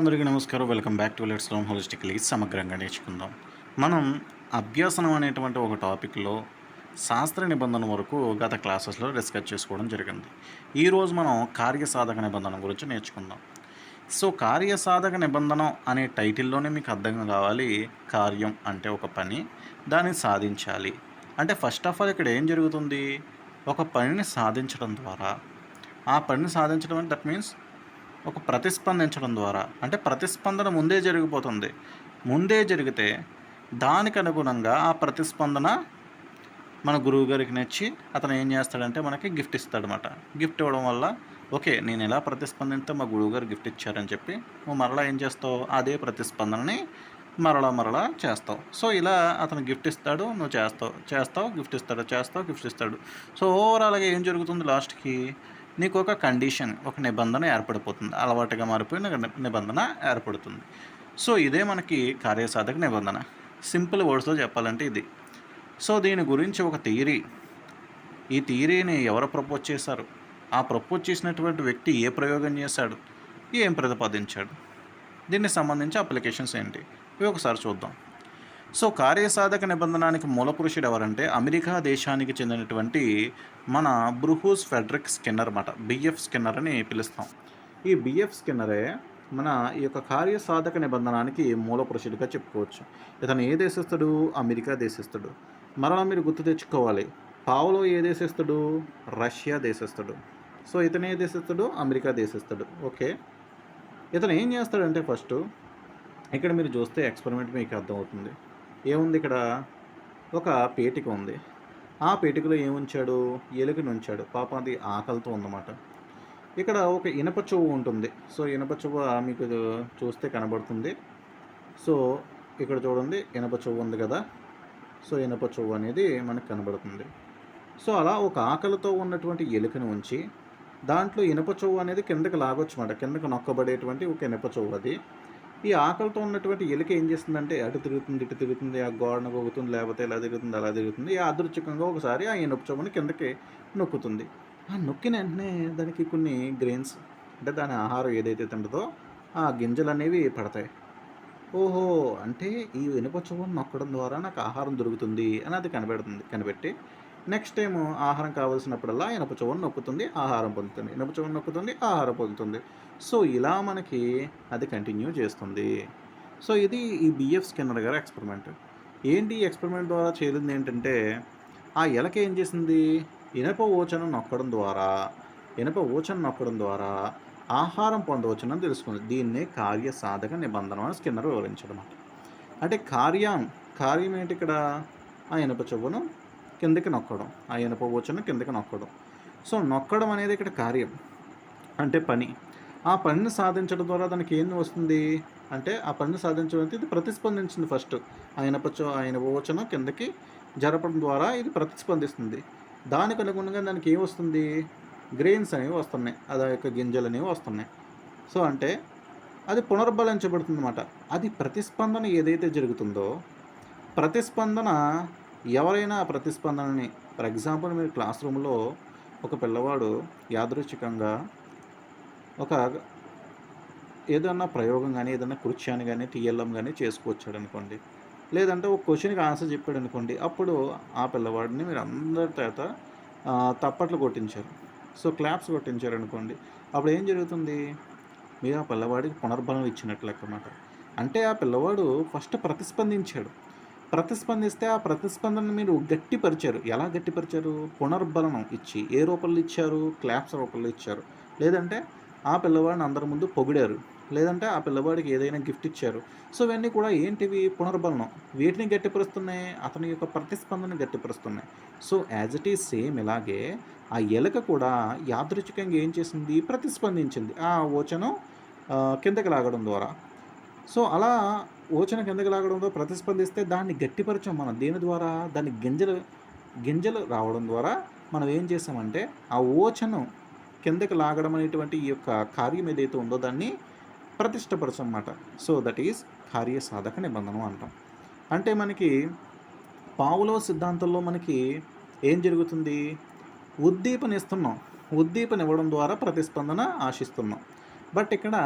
అందరికీ నమస్కారం. Welcome back to let's learn holistically సమగ్రంగా నేర్చుకుందాం. మనం అభ్యాసనం అనేటువంటి ఒక టాపిక్లో శాస్త్ర నిబంధన వరకు గత క్లాసెస్లో డిస్కస్ చేసుకోవడం జరిగింది. ఈరోజు మనం కార్యసాధక నిబంధన గురించి నేర్చుకుందాం. సో కార్యసాధక నిబంధన అనే టైటిల్లోనే మీకు అర్థం కావాలి. కార్యం అంటే ఒక పని దాన్ని సాధించాలి. అంటే ఫస్ట్ ఆఫ్ ఆల్ ఇక్కడ ఏం జరుగుతుంది? ఒక పనిని సాధించడం ద్వారా. ఆ పనిని సాధించడం అంటే దట్ మీన్స్ ఒక ప్రతిస్పందించడం ద్వారా అంటే ప్రతిస్పందన ముందే జరిగిపోతుంది. ముందే జరిగితే దానికి అనుగుణంగా ఆ ప్రతిస్పందన మన గురువు గారికి నచ్చి అతను ఏం చేస్తాడంటే మనకి గిఫ్ట్ ఇస్తాడనమాట గిఫ్ట్ ఇవ్వడం వల్ల ఓకే నేను ఎలా ప్రతిస్పందిస్తే మా గురువు గారు గిఫ్ట్ ఇచ్చారని చెప్పి నువ్వు మరలా ఏం చేస్తావు? అదే ప్రతిస్పందనని మరలా మరలా చేస్తావు. సో ఇలా అతను గిఫ్ట్ ఇస్తాడు నువ్వు చేస్తావు. చేస్తావు గిఫ్ట్ ఇస్తాడు చేస్తావు గిఫ్ట్ ఇస్తాడు. సో ఓవరాల్గా ఏం జరుగుతుంది లాస్ట్కి? నీకు ఒక కండిషన్ ఒక నిబంధన ఏర్పడిపోతుంది. అలవాటుగా మారిపోయిన నిబంధన ఏర్పడుతుంది. సో ఇదే మనకి కార్యసాధక నిబంధన. సింపుల్ వర్డ్స్లో చెప్పాలంటే ఇది. సో దీని గురించి ఒక థియరీ. ఈ థియరీని ఎవరు ప్రపోజ్ చేశారు? ఆ ప్రపోజ్ చేసినటువంటి వ్యక్తి ఏ ప్రయోగం చేశాడు? ఏం ప్రతిపాదించాడు? దీనికి సంబంధించి అప్లికేషన్స్ ఏంటి? ఇవి ఒకసారి చూద్దాం. సో కార్యసాధక నిబంధనానికి మూల పురుషుడు ఎవరంటే అమెరికా దేశానికి చెందినటువంటి మన బ్రూహూస్ ఫెడరిక్ స్కిన్నర్ అన్నమాట. బిఎఫ్ స్కిన్నర్ అని పిలుస్తాం. ఈ బిఎఫ్ స్కిన్నరే మన ఈ యొక్క కార్యసాధక నిబంధనానికి మూల పురుషుడిగా చెప్పుకోవచ్చు. ఇతను ఏ దేశస్థుడు? అమెరికా దేశస్థుడు. మరలా మీరు గుర్తు తెచ్చుకోవాలి. పావులో ఏ దేశస్థుడు? రష్యా దేశస్థుడు. సో ఇతను ఏ దేశస్థుడు? అమెరికా దేశస్థుడు. ఓకే? ఇతను ఏం చేస్తాడంటే ఫస్ట్ ఇక్కడ మీరు చూస్తే ఎక్స్పెరిమెంట్ మీకు అర్థమవుతుంది. ఏముంది ఇక్కడ? ఒక పేటిక ఉంది. ఆ పేటికలో ఏముంచాడు? ఎలుకని ఉంచాడు. పాపం అది ఆకలితో ఉందన్నమాట. ఇక్కడ ఒక ఇనప చెవు ఉంటుంది. సో ఇనప చెవు మీకు చూస్తే కనబడుతుంది. సో ఇక్కడ చూడండి ఇనప చెవు ఉంది కదా? సో ఇనప చెవు అనేది మనకు కనబడుతుంది. సో అలా ఒక ఆకలితో ఉన్నటువంటి ఎలుకని ఉంచి దాంట్లో ఇనప చెవు అనేది కిందకి లాగొచ్చు మాట కిందకి నొక్కబడేటువంటి ఒక ఇనప చెవు అది. ఈ ఆకలితో ఉన్నటువంటి ఎలుక ఏం చేస్తుందంటే అటు తిరుగుతుంది ఇటు తిరుగుతుంది ఆ గోడను గొగుతుంది లేకపోతే ఇలా తిరుగుతుంది అలా తిరుగుతుంది. యాదృచ్ఛికంగా ఒకసారి ఆ ఇనుప కిందకి నొక్కుతుంది. ఆ నొక్కిన వెంటనే దానికి కొన్ని గ్రెయిన్స్ అంటే దాని ఆహారం ఏదైతే తింటుందో ఆ గింజలు అనేవి పడతాయి. ఓహో! అంటే ఈ ఇనుప నొక్కడం ద్వారా నాకు ఆహారం దొరుకుతుంది అని అది కనిపెడుతుంది కనిపెట్టి నెక్స్ట్ టైం ఆహారం కావాల్సినప్పుడల్లా ఇనప చెవును నొక్కుతుంది ఆహారం పొందుతుంది. ఇనుప చెవును నొక్కుతుంది ఆహారం పొందుతుంది. సో ఇలా మనకి అది కంటిన్యూ చేస్తుంది. సో ఇది ఈ బిఎఫ్ స్కిన్నర్ గారి ఎక్స్పెరిమెంట్. ఏంటి ఈ ఎక్స్పెరిమెంట్ ద్వారా చేరింది ఏంటంటే ఆ ఎలక ఏం చేసింది? ఇనప ఓచను నొక్కడం ద్వారా ఇనప ఓచను నొక్కడం ద్వారా ఆహారం పొందవచ్చునని తెలుసుకుంది. దీన్నే కార్యసాధక నిబంధన అని స్కిన్నర్ వివరించడం అంటే కార్యం కార్యం ఏంటి ఇక్కడ? ఆ ఇనప చెవును కిందకి నొక్కడం ఆ ఇనప ఓచను కిందకి నొక్కడం. సో నొక్కడం అనేది ఇక్కడ కార్యం అంటే పని. ఆ పనిని సాధించడం ద్వారా దానికి ఏం వస్తుంది? అంటే ఆ పనిని సాధించడం అంటే ఇది ప్రతిస్పందించింది ఫస్ట్. ఆయన పచ్చ ఆయన ఓచన కిందకి జరపడం ద్వారా ఇది ప్రతిస్పందిస్తుంది. దానికి అనుగుణంగా దానికి ఏం వస్తుంది? గ్రెయిన్స్ అనేవి వస్తున్నాయి. అది యొక్క గింజలు అనేవి వస్తున్నాయి. సో అంటే అది పునర్బలించబడుతుంది అనమాట అది ప్రతిస్పందన ఏదైతే జరుగుతుందో ప్రతిస్పందన ఎవరైనా ఆ ప్రతిస్పందనని ఫర్ ఎగ్జాంపుల్ మీరు క్లాస్ రూమ్లో ఒక పిల్లవాడు యాదృచ్ఛికంగా ఒక ఏదన్నా ప్రయోగం కానీ ఏదన్నా కృత్యాన్ని కానీ టీఎల్ఎం కానీ చేసుకొచ్చాడు అనుకోండి లేదంటే ఒక క్వశ్చన్కి ఆన్సర్ చెప్పాడు అనుకోండి అప్పుడు ఆ పిల్లవాడిని మీరు అందరి చేత తప్పట్లు కొట్టించారు. సో క్లాప్స్ కొట్టించారు అనుకోండి అప్పుడు ఏం జరుగుతుంది? మీరు ఆ పిల్లవాడికి పునర్బలం ఇచ్చినట్లు అన్నమాట అంటే ఆ పిల్లవాడు ఫస్ట్ ప్రతిస్పందించాడు. ప్రతిస్పందిస్తే ఆ ప్రతిస్పందన మీరు గట్టిపరిచారు. ఎలా గట్టిపరిచారు? పునర్బలనం ఇచ్చి ఏ రూపంలో ఇచ్చారు? క్లాప్స్ రూపంలో ఇచ్చారు. లేదంటే ఆ పిల్లవాడిని అందరి ముందు పొగిడారు. లేదంటే ఆ పిల్లవాడికి ఏదైనా గిఫ్ట్ ఇచ్చారు. సో ఇవన్నీ కూడా ఏంటివి? పునర్బలనం. వీటిని గట్టిపరుస్తున్నాయి. అతని యొక్క ప్రతిస్పందన గట్టిపరుస్తున్నాయి. So as it is same ఇలాగే ఆ ఎలుక కూడా యాదృచ్ఛికంగా ఏం చేసింది? ప్రతిస్పందించింది. ఆ ఓచను కిందకి లాగడం ద్వారా. సో అలా ఓచన కిందకి లాగడంతో ప్రతిస్పందిస్తే దాన్ని గట్టిపరచం మనం. దేని ద్వారా? దాన్ని గింజలు గింజలు రావడం ద్వారా మనం ఏం చేసామంటే ఆ ఓచను కిందకి లాగడం అనేటువంటి ఈ యొక్క కార్యం ఏదైతే ఉందో దాన్ని ప్రతిష్టపరచం అన్నమాట సో దట్ ఈస్ కార్యసాధక నిబంధన అంటాం. అంటే మనకి పావులో సిద్ధాంతంలో మనకి ఏం జరుగుతుంది? ఉద్దీపన ఇస్తున్నాం ఉద్దీపన ఇవ్వడం ద్వారా ప్రతిస్పందన ఆశిస్తున్నాం. బట్ ఇక్కడ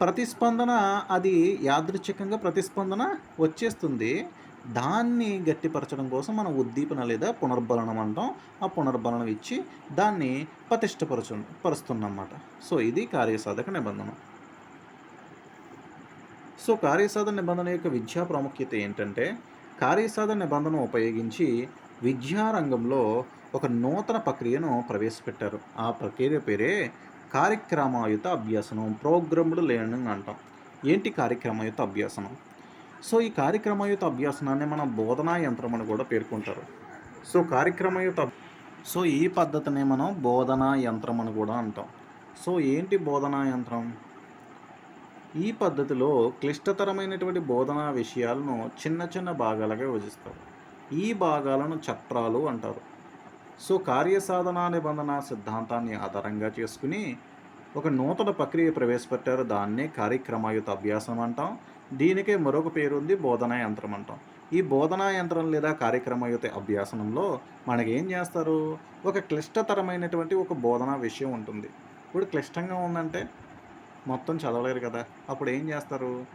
ప్రతిస్పందన అది యాదృచ్ఛికంగా ప్రతిస్పందన వచ్చేస్తుంది. దాన్ని గట్టిపరచడం కోసం మనం ఉద్దీపన లేదా పునర్బలనం అంటాం. ఆ పునర్బలనం ఇచ్చి దాన్ని పటిష్టపరచు పరుస్తున్నమాట సో ఇది కార్యసాధక నిబంధన. సో కార్యసాధన నిబంధన యొక్క విద్యా ప్రాముఖ్యత ఏంటంటే కార్యసాధన నిబంధన ఉపయోగించి విద్యారంగంలో ఒక నూతన ప్రక్రియను ప్రవేశపెట్టారు. ఆ ప్రక్రియ పేరే కార్యక్రమాయుత అభ్యాసనం ప్రోగ్రామ్డ్ లెర్నింగ్ అంటాం. ఏంటి కార్యక్రమయుత అభ్యాసనం సో ఈ కార్యక్రమయుత అభ్యాసనాన్ని మనం బోధనా యంత్రం అని కూడా పేర్కొంటారు. సో కార్యక్రమయుత సో ఈ పద్ధతిని మనం బోధనా యంత్రం అని కూడా అంటాం. సో ఏంటి బోధనా యంత్రం? ఈ పద్ధతిలో క్లిష్టతరమైనటువంటి బోధనా విషయాలను చిన్న చిన్న భాగాలుగా విభజిస్తారు. ఈ భాగాలను చట్రాలు అంటారు. సో కార్యసాధన నిబంధన సిద్ధాంతాన్ని ఆధారంగా చేసుకుని ఒక నూతన ప్రక్రియ ప్రవేశపెట్టారు. దాన్నే కార్యక్రమాయుత అభ్యాసం అంటాం. దీనికే మరొక పేరు ఉంది బోధనా యంత్రం అంటాం. ఈ బోధనా యంత్రం లేదా కార్యక్రమయుత అభ్యాసనంలో మనకి ఏం చేస్తారు? ఒక క్లిష్టతరమైనటువంటి ఒక బోధనా విషయం ఉంటుంది. ఇప్పుడు క్లిష్టంగా ఉందంటే మొత్తం చదవలేరు కదా. అప్పుడు ఏం చేస్తారు?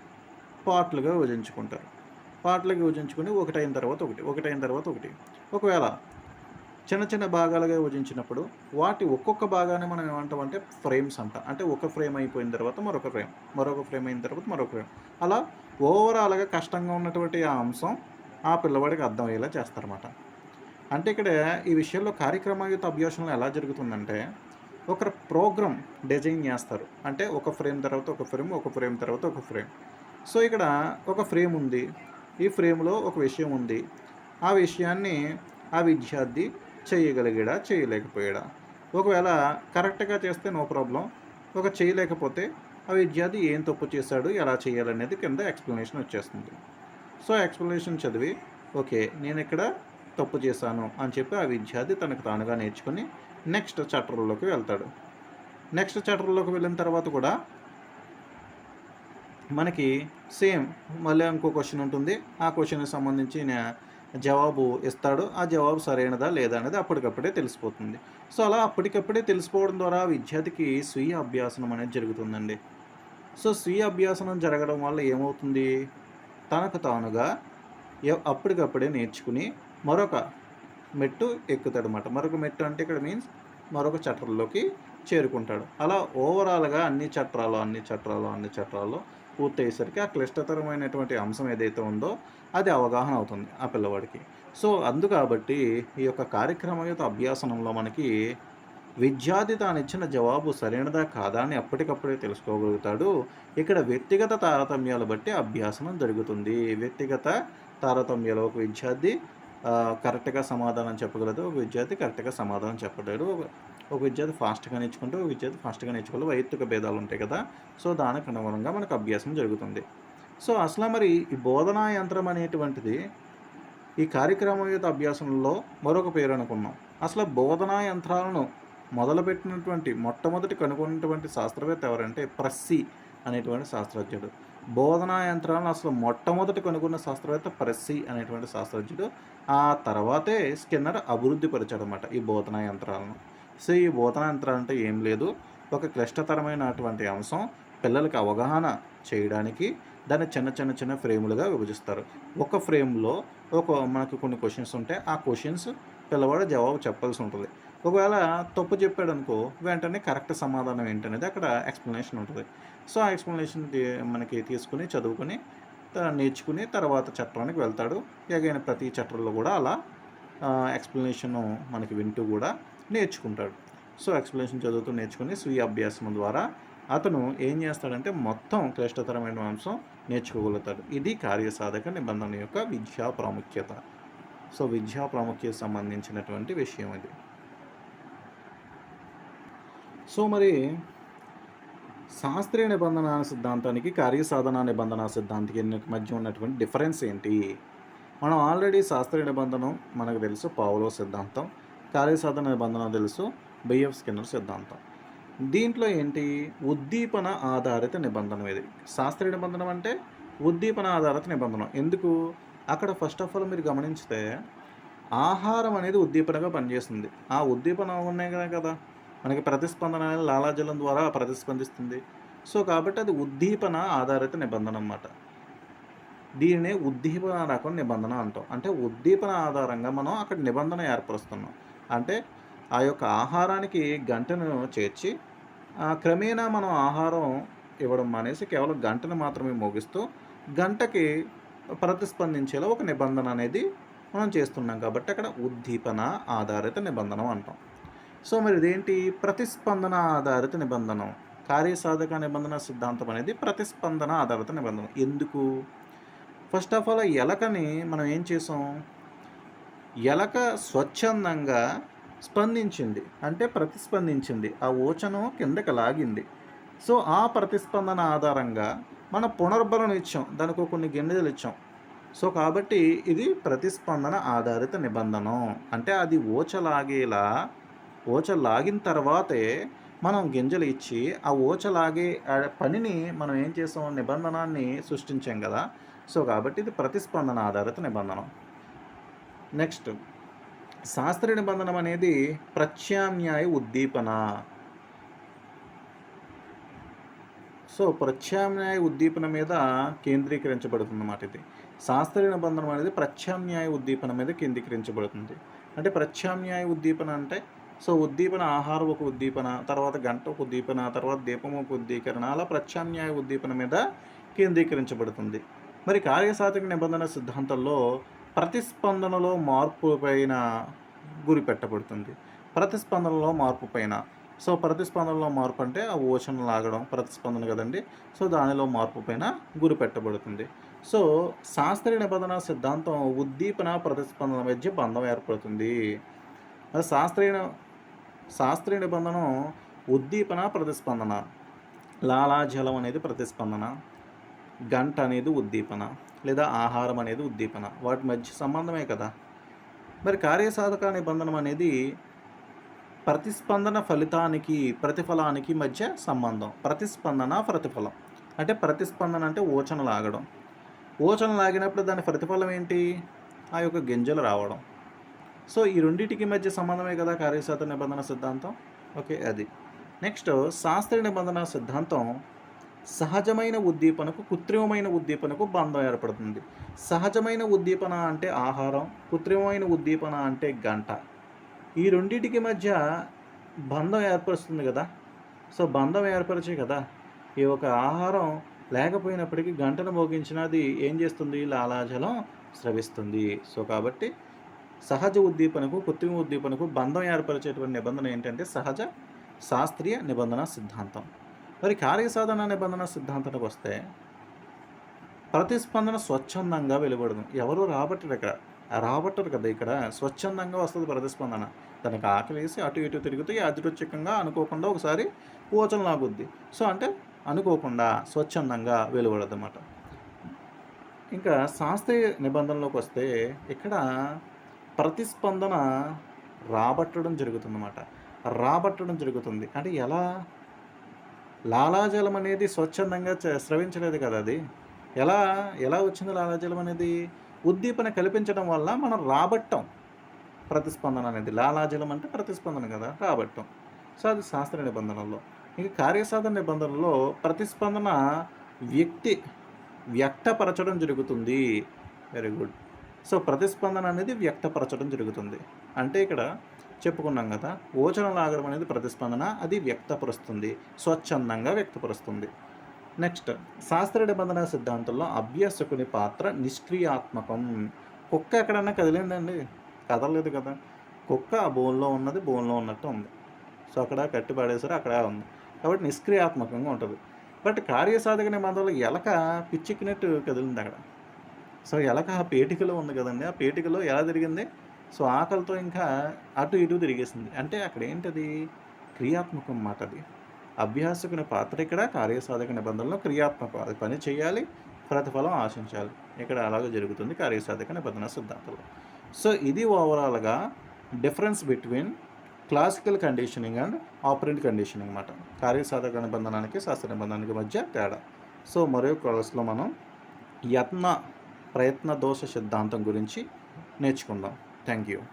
పార్ట్లుగా విభజించుకుంటారు. పార్ట్లుగా విభజించుకుని ఒకటైన తర్వాత ఒకటి ఒకటైన తర్వాత ఒకటి. ఒకవేళ చిన్న చిన్న భాగాలుగా విభజించినప్పుడు వాటి ఒక్కొక్క భాగాన్ని మనం ఏమంటామంటే ఫ్రేమ్స్ అంట. అంటే ఒక ఫ్రేమ్ అయిపోయిన తర్వాత మరొక ఫ్రేమ్ మరొక ఫ్రేమ్ అయిన తర్వాత మరొక ఫ్రేమ్. అలా ఓవరాల్గా కష్టంగా ఉన్నటువంటి ఆ అంశం ఆ పిల్లవాడికి అర్థమయ్యేలా చేస్తారన్నమాట. అంటే ఇక్కడ ఈ విషయంలో కార్యక్రమయుత అభ్యాసంలో ఎలా జరుగుతుందంటే ఒక ప్రోగ్రామ్ డిజైన్ చేస్తారు. అంటే ఒక ఫ్రేమ్ తర్వాత ఒక ఫ్రేమ్ ఒక ఫ్రేమ్ తర్వాత ఒక ఫ్రేమ్. సో ఇక్కడ ఒక ఫ్రేమ్ ఉంది. ఈ ఫ్రేమ్లో ఒక విషయం ఉంది. ఆ విషయాన్ని ఆ విద్యార్థి చేయగలిగాడా చేయలేకపోయాడా? ఒకవేళ కరెక్ట్గా చేస్తే నో ప్రాబ్లం. ఒక చేయలేకపోతే ఆ విద్యార్థి ఏం తప్పు చేశాడు ఎలా చేయాలనేది కింద ఎక్స్ప్లెనేషన్ వచ్చేస్తుంది. సో ఎక్స్ప్లెనేషన్ చదివి ఓకే నేను ఇక్కడ తప్పు చేశాను అని చెప్పి ఆ విద్యార్థి తనకు తానుగా నేర్చుకుని నెక్స్ట్ చాప్టర్లోకి వెళ్తాడు. నెక్స్ట్ చాప్టర్లోకి వెళ్ళిన తర్వాత కూడా మనకి సేమ్ మళ్ళీ ఇంకో క్వశ్చన్ ఉంటుంది. ఆ క్వశ్చన్కి సంబంధించిన జవాబు ఇస్తాడు ఆ జవాబు సరైనదా లేదా అనేది అప్పటికప్పుడే తెలిసిపోతుంది. సో అలా అప్పటికప్పుడే తెలిసిపోవడం ద్వారా విద్యార్థికి స్వీయ అభ్యాసనం అనేది జరుగుతుందండి. సో స్వీయ అభ్యాసనం జరగడం వల్ల ఏమవుతుంది? తనకు తానుగా ఎ- అప్పటికప్పుడే నేర్చుకుని మరొక మెట్టు ఎక్కుతాడు అనమాట మరొక మెట్టు అంటే ఇక్కడ మీన్స్ మరొక చట్రంలోకి చేరుకుంటాడు. అలా ఓవరాల్గా అన్ని చట్రాలు అన్ని చట్రాలు అన్ని చట్రాలు పూర్తయ్యేసరికి ఆ క్లిష్టతరమైనటువంటి అంశం ఏదైతే ఉందో అది అవగాహన అవుతుంది ఆ పిల్లవాడికి. సో అందు కాబట్టి ఈ యొక్క కార్యక్రమయుత అభ్యాసనంలో మనకి విద్యార్థి తాను ఇచ్చిన జవాబు సరైనదా కాదా అని అప్పటికప్పుడే తెలుసుకోగలుగుతాడు. ఇక్కడ వ్యక్తిగత తారతమ్యాలు బట్టి అభ్యాసనం జరుగుతుంది. వ్యక్తిగత తారతమ్యాలు ఒక విద్యార్థి కరెక్ట్గా సమాధానం చెప్పగలదు. ఒక విద్యార్థి కరెక్ట్గా సమాధానం చెప్పలేడు. ఒక- విద్యార్థి ఫాస్ట్గా నేర్చుకుంటే ఒక విద్యార్థి ఫాస్ట్గా నేర్చుకోవాలి. వైయక్తిక భేదాలు ఉంటాయి కదా. సో దానికి అనుగుణంగా మనకు అభ్యాసం జరుగుతుంది. సో అసలు మరి ఈ బోధనా యంత్రం అనేటువంటిది ఈ కార్యక్రమయుత అభ్యాసంలో మరొక పేరు అనుకున్నాం. అసలు బోధనా యంత్రాలను మొదలుపెట్టినటువంటి మొట్టమొదటి కనుగొన్నటువంటి శాస్త్రవేత్త ఎవరంటే ప్రస్సి అనేటువంటి శాస్త్రజ్ఞుడు. బోధనా యంత్రాలను అసలు మొట్టమొదటి కనుగొన్న శాస్త్రవేత్త ప్రస్సి అనేటువంటి శాస్త్రజ్ఞుడు. ఆ తర్వాతే స్కిన్నర్ అభివృద్ధి పరిచాడు అనమాట ఈ బోధనా యంత్రాలను. సో ఈ బోధనా యంత్రాలు అంటే ఏం లేదు. ఒక క్లిష్టతరమైనటువంటి అంశం పిల్లలకి అవగాహన చేయడానికి దాన్ని చిన్న చిన్న చిన్న ఫ్రేములుగా విభజిస్తారు. ఒక ఫ్రేమ్లో ఒక మనకు కొన్ని క్వశ్చన్స్ ఉంటాయి ఆ క్వశ్చన్స్ పిల్లవాడు జవాబు చెప్పాల్సి ఉంటుంది. ఒకవేళ తప్పు చెప్పాడు అనుకో వెంటనే కరెక్ట్ సమాధానం ఏంటనేది అక్కడ ఎక్స్ప్లెనేషన్ ఉంటుంది. సో ఆ ఎక్స్ప్లెనేషన్ మనకి తీసుకుని చదువుకుని నేర్చుకుని తర్వాత చట్టానికి వెళ్తాడు. ఎగైన ప్రతి చట్టంలో కూడా అలా ఎక్స్ప్లెనేషన్ మనకి వింటూ కూడా నేర్చుకుంటాడు. సో ఎక్స్ప్లెనేషన్ చదువుతూ నేర్చుకుని స్వీయ అభ్యాసం ద్వారా అతను ఏం చేస్తాడంటే మొత్తం క్లిష్టతరమైన అంశం నేర్చుకోగలుగుతాడు. ఇది కార్యసాధక నిబంధన యొక్క విద్యా ప్రాముఖ్యత. సో విద్యా ప్రాముఖ్యత సంబంధించినటువంటి విషయం ఇది. సో మరి శాస్త్రీయ నిబంధన సిద్ధాంతానికి కార్యసాధన నిబంధన సిద్ధాంతానికి మధ్య ఉన్నటువంటి డిఫరెన్స్ ఏంటి? మనం ఆల్రెడీ శాస్త్రీయ నిబంధన మనకు తెలుసు పావులో సిద్ధాంతం. కార్యసాధన నిబంధన తెలుసు. బిఎఫ్ స్కిన్నర్ సిద్ధాంతం. దీంట్లో ఏంటి? ఉద్దీపన ఆధారిత నిబంధన ఇది శాస్త్రీయ నిబంధన అంటే ఉద్దీపన ఆధారిత నిబంధన. ఎందుకు? అక్కడ ఫస్ట్ ఆఫ్ ఆల్ మీరు గమనించితే ఆహారం అనేది ఉద్దీపనగా పనిచేస్తుంది. ఆ ఉద్దీపన ఉన్నాయి కదా కదా. మనకి ప్రతిస్పందన అనేది లాలాజలం ద్వారా ప్రతిస్పందిస్తుంది. సో కాబట్టి అది ఉద్దీపన ఆధారిత నిబంధన అన్నమాట. దీనినే ఉద్దీపన రకం నిబంధన అంటాం. అంటే ఉద్దీపన ఆధారంగా మనం అక్కడ నిబంధన ఏర్పరుస్తున్నాం. అంటే ఆ యొక్క ఆహారానికి గంటను చేర్చి ఆ క్రమేణా మనం ఆహారం ఇవ్వడం మానేసి కేవలం గంటను మాత్రమే మోగిస్తూ గంటకి ప్రతిస్పందించేలా ఒక నిబంధన అనేది మనం చేస్తున్నాం కాబట్టి అక్కడ ఉద్దీపన ఆధారిత నిబంధన అంటాం. సో మరి ఇదేంటి? ప్రతిస్పందన ఆధారిత నిబంధన. కార్యసాధక నిబంధన సిద్ధాంతం అనేది ప్రతిస్పందన ఆధారిత నిబంధన. ఎందుకు? ఫస్ట్ ఆఫ్ ఆల్ ఎలకని మనం ఏం చేసాం? ఎలక స్వచ్ఛందంగా స్పందించింది. అంటే ప్రతిస్పందించింది. ఆ ఓచను కిందకి లాగింది. సో ఆ ప్రతిస్పందన ఆధారంగా మన పునర్బలం ఇచ్చాం. దానికి కొన్ని గిన్నెలు ఇచ్చాం. సో కాబట్టి ఇది ప్రతిస్పందన ఆధారిత నిబంధన. అంటే అది ఓచలాగేలా ఓచ లాగిన తర్వాతే మనం గింజలు ఇచ్చి ఆ ఓచ లాగే పనిని మనం ఏం చేసాం? నిబంధనాన్ని సృష్టించాం కదా. సో కాబట్టి ఇది ప్రతిస్పందన ఆధారిత నిబంధన. నెక్స్ట్ శాస్త్రీయ నిబంధన అనేది ప్రత్యామ్నాయ ఉద్దీపన. సో ప్రత్యామ్నాయ ఉద్దీపన మీద కేంద్రీకరించబడుతుంది అన్నమాట ఇది. శాస్త్రీయ నిబంధన అనేది ప్రత్యామ్నాయ ఉద్దీపన మీద కేంద్రీకరించబడుతుంది. అంటే ప్రత్యామ్నాయ ఉద్దీపన అంటే సో ఉద్దీపన ఆహారం ఒక ఉద్దీపన తర్వాత గంట ఒక ఉద్దీపన తర్వాత దీపం ఒక ఉద్దీకరణ అలా ప్రత్యామ్నాయ ఉద్దీపన మీద కేంద్రీకరించబడుతుంది. మరి కార్యసాధక నిబంధన సిద్ధాంతంలో ప్రతిస్పందనలో మార్పు పైన గురి పెట్టబడుతుంది. ప్రతిస్పందనలో మార్పు పైన. సో ప్రతిస్పందనలో మార్పు అంటే ఆ ఓషన్ లాగడం ప్రతిస్పందన కదండి. సో దానిలో మార్పు పైన గురి పెట్టబడుతుంది. సో శాస్త్రీయ నిబంధన సిద్ధాంతం ఉద్దీపన ప్రతిస్పందన మధ్య బంధం ఏర్పడుతుంది. మరి శాస్త్రీయ శాస్త్రీయ నిబంధన ఉద్దీపన ప్రతిస్పందన. లాలాజలం అనేది ప్రతిస్పందన. గంట అనేది ఉద్దీపన లేదా ఆహారం అనేది ఉద్దీపన. వాటి మధ్య సంబంధమే కదా. మరి కార్యసాధక నిబంధనం అనేది ప్రతిస్పందన ఫలితానికి ప్రతిఫలానికి మధ్య సంబంధం. ప్రతిస్పందన ప్రతిఫలం. అంటే ప్రతిస్పందన అంటే ఓచన లాగడం. ఓచన లాగినప్పుడు దాని ప్రతిఫలం ఏంటి? ఆ యొక్క గింజలు రావడం. సో ఈ రెండింటికి మధ్య సంబంధమే కదా కార్యశాత నిబంధన సిద్ధాంతం? ఓకే అది. నెక్స్ట్ శాస్త్రీయ నిబంధన సిద్ధాంతం సహజమైన ఉద్దీపనకు కృత్రిమమైన ఉద్దీపనకు బంధం ఏర్పడుతుంది. సహజమైన ఉద్దీపన అంటే ఆహారం కృత్రిమమైన ఉద్దీపన అంటే గంట. ఈ రెండింటికి మధ్య బంధం ఏర్పరుస్తుంది కదా. సో బంధం ఏర్పరిచే కదా. ఈ ఒక ఆహారం లేకపోయినప్పటికీ గంటను మోగించినది ఏం చేస్తుంది? లాలాజలం స్రవిస్తుంది. సో కాబట్టి సహజ ఉద్దీపనకు కృత్రిమ ఉద్దీపనకు బంధం ఏర్పరిచేటువంటి నిబంధన ఏంటంటే సహజ శాస్త్రీయ నిబంధన సిద్ధాంతం. మరి కార్యసాధన నిబంధన సిద్ధాంతానికి వస్తే ప్రతిస్పందన స్వచ్ఛందంగా వెలువడదు ఎవరు రాబట్టరు ఇక్కడ? రాబట్టరు కదా ఇక్కడ. స్వచ్ఛందంగా వస్తుంది ప్రతిస్పందన. దానికి ఆకలేసి అటు ఇటు తిరుగుతూ యాదృచ్ఛికంగా అనుకోకుండా ఒకసారి ఓచన లాగుద్ది సో అంటే అనుకోకుండా స్వచ్ఛందంగా వెలువడదు అన్నమాట ఇంకా శాస్త్రీయ నిబంధనలోకి వస్తే ఇక్కడ ప్రతిస్పందన రాబట్టడం జరుగుతుందన్నమాట. రాబట్టడం జరుగుతుంది. అంటే ఎలా? లాలాజలం అనేది స్వచ్ఛందంగా స్రవించలేదు కదా అది. ఎలా ఎలా వచ్చింది లాలాజలం అనేది? ఉద్దీపన కల్పించడం వల్ల మనం రాబట్టం. ప్రతిస్పందన అనేది. లాలాజలం అంటే ప్రతిస్పందన కదా రాబట్టం. సో అది శాస్త్ర నిబంధనల్లో. ఇక కార్యసాధన నిబంధనలో ప్రతిస్పందన వ్యక్తి వ్యక్తపరచడం జరుగుతుంది. Very good. సో ప్రతిస్పందన అనేది వ్యక్తపరచడం జరుగుతుంది. అంటే ఇక్కడ చెప్పుకున్నాం కదా ఓచనం లాగడం అనేది ప్రతిస్పందన అది వ్యక్తపరుస్తుంది స్వచ్ఛందంగా వ్యక్తపరుస్తుంది. నెక్స్ట్ శాస్త్ర నిబంధన సిద్ధాంతంలో అభ్యాసకుని పాత్ర నిష్క్రియాత్మకం. కుక్క ఎక్కడన్నా కదిలిందండి? కదలలేదు కదా. కుక్క ఆ బోన్లో ఉన్నది బోన్లో ఉన్నట్టు ఉంది. సో అక్కడ కట్టి పడేసరి అక్కడ ఉంది. కాబట్టి నిష్క్రియాత్మకంగా ఉంటుంది. బట్ కార్యసాధక నిబంధనలు ఎలక పిచ్చెక్కినట్టు కదిలింది అక్కడ. సో ఎలక ఆ పేటికలో ఉంది కదండి. ఆ పేటికలో ఎలా తిరిగింది సో ఆకలితో ఇంకా అటు ఇటు తిరిగేసింది. అంటే అక్కడ ఏంటది క్రియాత్మకం మాట అది. అభ్యాసకుని పాత్ర ఇక్కడ కార్యసాధక నిబంధనలో క్రియాత్మక అది పని చేయాలి ప్రతిఫలం ఆశించాలి. ఇక్కడ అలాగే జరుగుతుంది కార్యసాధక నిబంధన సిద్ధాంతంలో. సో ఇది ఓవరాల్గా difference between classical conditioning and operant conditioning అనమాట కార్యసాధక నిబంధనానికి శాస్త్ర నిబంధనానికి మధ్య తేడా. సో మరో క్లాస్లో మనం యత్న ప్రయత్న దోష సిద్ధాంతం గురించి నేర్చుకుందాం. Thank you.